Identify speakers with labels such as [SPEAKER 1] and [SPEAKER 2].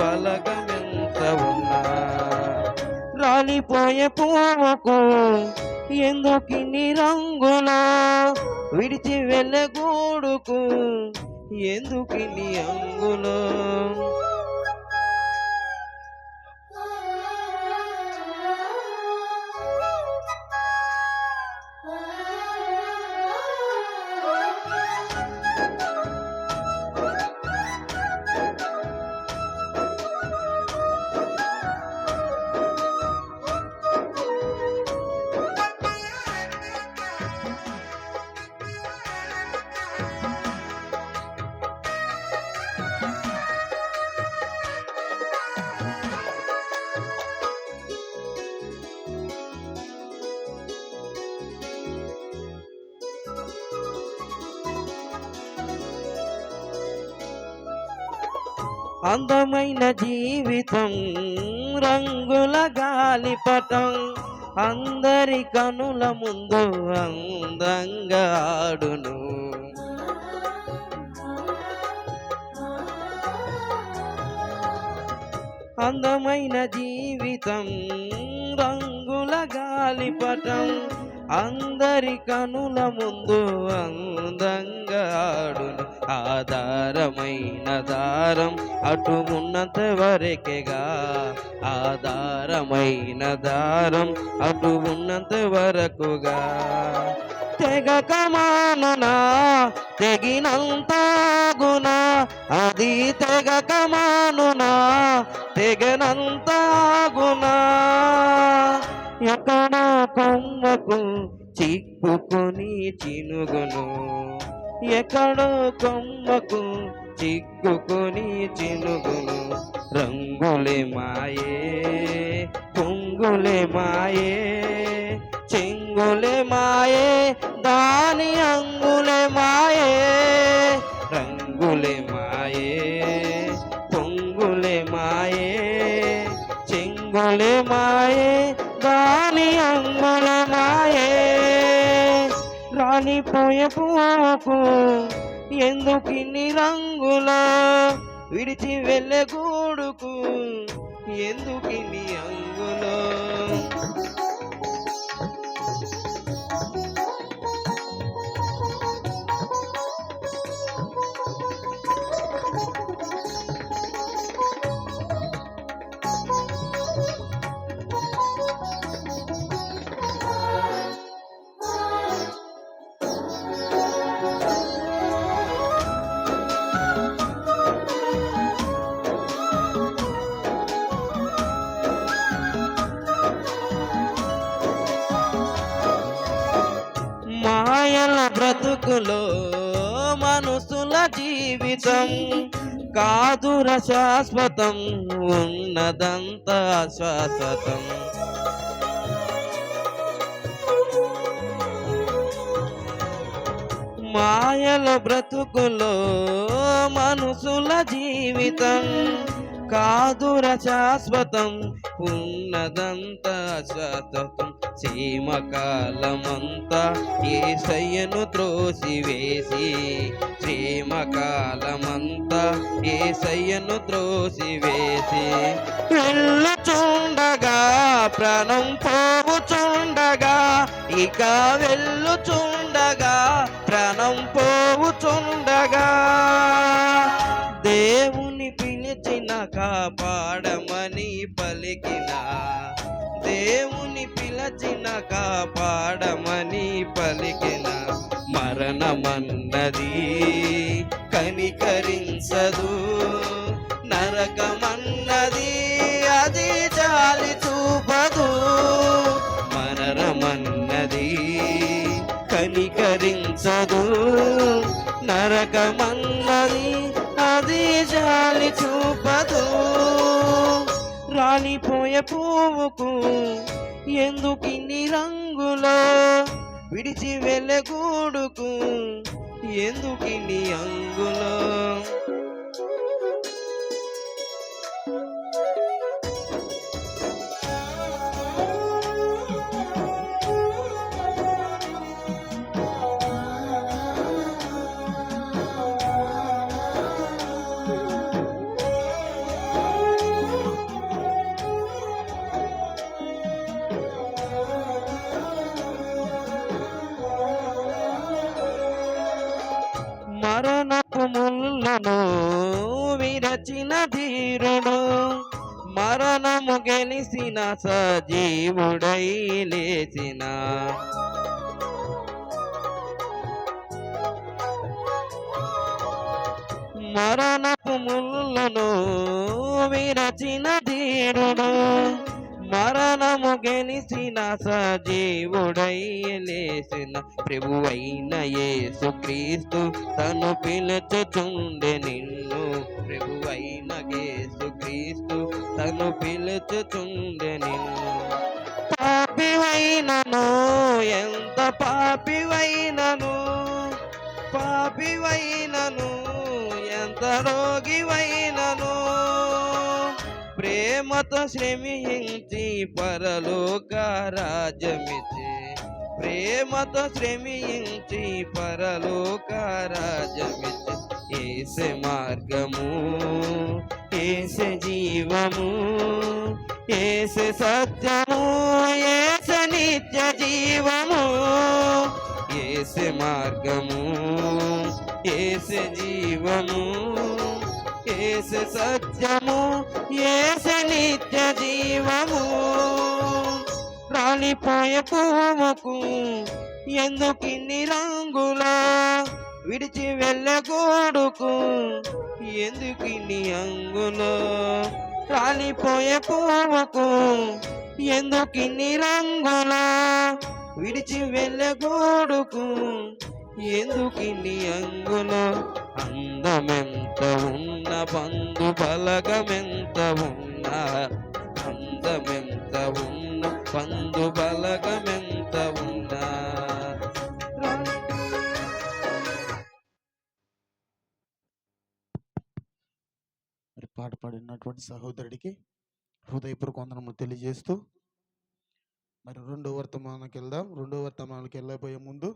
[SPEAKER 1] బలగమెంత ఉన్నా. రాలిపోయే పువ్వుకు ఎందుకు రంగుల? విడిచి వెళ్ళగూడుకు గూడుకు ఎందుకు అంగులో? అందమైన జీవితం రంగుల గాలిపటం అందరి కనుల ముందు అందంగా ఆడును. అందమైన జీవితం రంగుల గాలిపటం అందరి కనుల ముందు అందంగా ఆడును. ఆధారమైన దారం అటు ఉన్నంత వరకేగా. ఆధారమైన దారం అటు ఉన్నంత వరకుగా. తెగక మానునా తెగినంత గునా అది తెగక మానునా తెగనంత గునా ఎక్కడ కొమ్మకు చిక్కుకొని చినుగును ఎక్కడో కొమ్మకు చిక్కుకొని చినుగును. రంగులే మాయే పొంగులే మాయే చెంగులే మాయే దాని అంగులే మాయే. రంగులే మాయే పొంగులే మాయే చెంగులే మాయే దాని అంగులే విడిపోయే పువ్వుకు ఎందుకు ఇన్ని రంగుల విడిచి వెళ్ళే గూడుకు? ఎందుకు ఇన్ని అంగులో? బ్రతుకులో మనుషుల జీవితం. కాదుర శాశ్వతం ఉన్నదంత శాశ్వతం. మాయల బ్రతుకులో మనుషుల జీవితం. కాదుర శాశ్వతం ఉన్నదంతా శాశ్వతం. క్షేమకాలమంతా ఏసయ్యను త్రోసివేసి క్షేమకాలమంతా ఏసయ్యను త్రోసివేసి. వెళ్ళుచుండగా ప్రాణం పోవుచుండగా ఇక వెళ్ళుచుండగా ప్రాణం పోవుచుండగా కాపాడమని పలికిన దేవుని పిలచిన కాపాడమని పలికిన మరణమన్నది కనికరించదు. నరకమన్నది అది జాలి చూపదు. మరణమన్నది కనికరించదు. నరకమన్నది జాలి చూపదు. రాలిపోయే పువ్వుకు ఎందుకిన్ని రంగులో విడిచి వెళ్ళే గూడుకు? ఎందుకిన్ని అంగులో మరణపు ముళ్ళను విరచిన ధీరుడు. మరణము గెలిసిన సజీవుడై లేచిన. మరణపు ముళ్ళను విరచిన ధీరుడు. మరణము గెలిసిన సజీవుడై లేసిన ప్రభువైన యేసు క్రీస్తు తను పిలుచుచుండె నిన్ను. ప్రభువైన యేసు క్రీస్తు తను పిలుచుచుండె నిన్ను. పాపివైనను ఎంత పాపివైనను? పాపివైనను ఎంత రోగివైనను? ప్రేమతో శ్రమించి పరలోక రాజ్యమిచ్చి ప్రేమతో శ్రమించి పరలోక రాజ్యమిచ్చి ఏసే మార్గము ఏసే జీవము ఏసే సత్యము ఏసే నిత్య జీవము ఏసే మార్గము ఏసే జీవము. ఏసే సత్యము ఏసే నిత్య జీవము. రాలిపోయే పూమకు ఎందుకిన్ని రంగులా? విడిచి వెళ్ళకూడుకు గోడుకు ఎందుకిన్ని అంగులో? రాలిపోయే పువ్వుకు ఎందుకిన్ని రంగులా? విడిచి వెళ్ళకూడుకు గోడుకు ఎందుకిన్ని అంగులో అందమెంత ఉన్న? బంధు బలగమెంత ఉన్న? అందమెంత ఉన్న? బంధు బలగమెంత ఉన్న?
[SPEAKER 2] మరి పాట పాడినటువంటి సహోదరుడికి హృదయపూర్వక వందనములు తెలియజేస్తూ మరి రెండో వర్తమానానికి వెళ్దాం. రెండో వర్తమానానికి వెళ్ళబోయే ముందు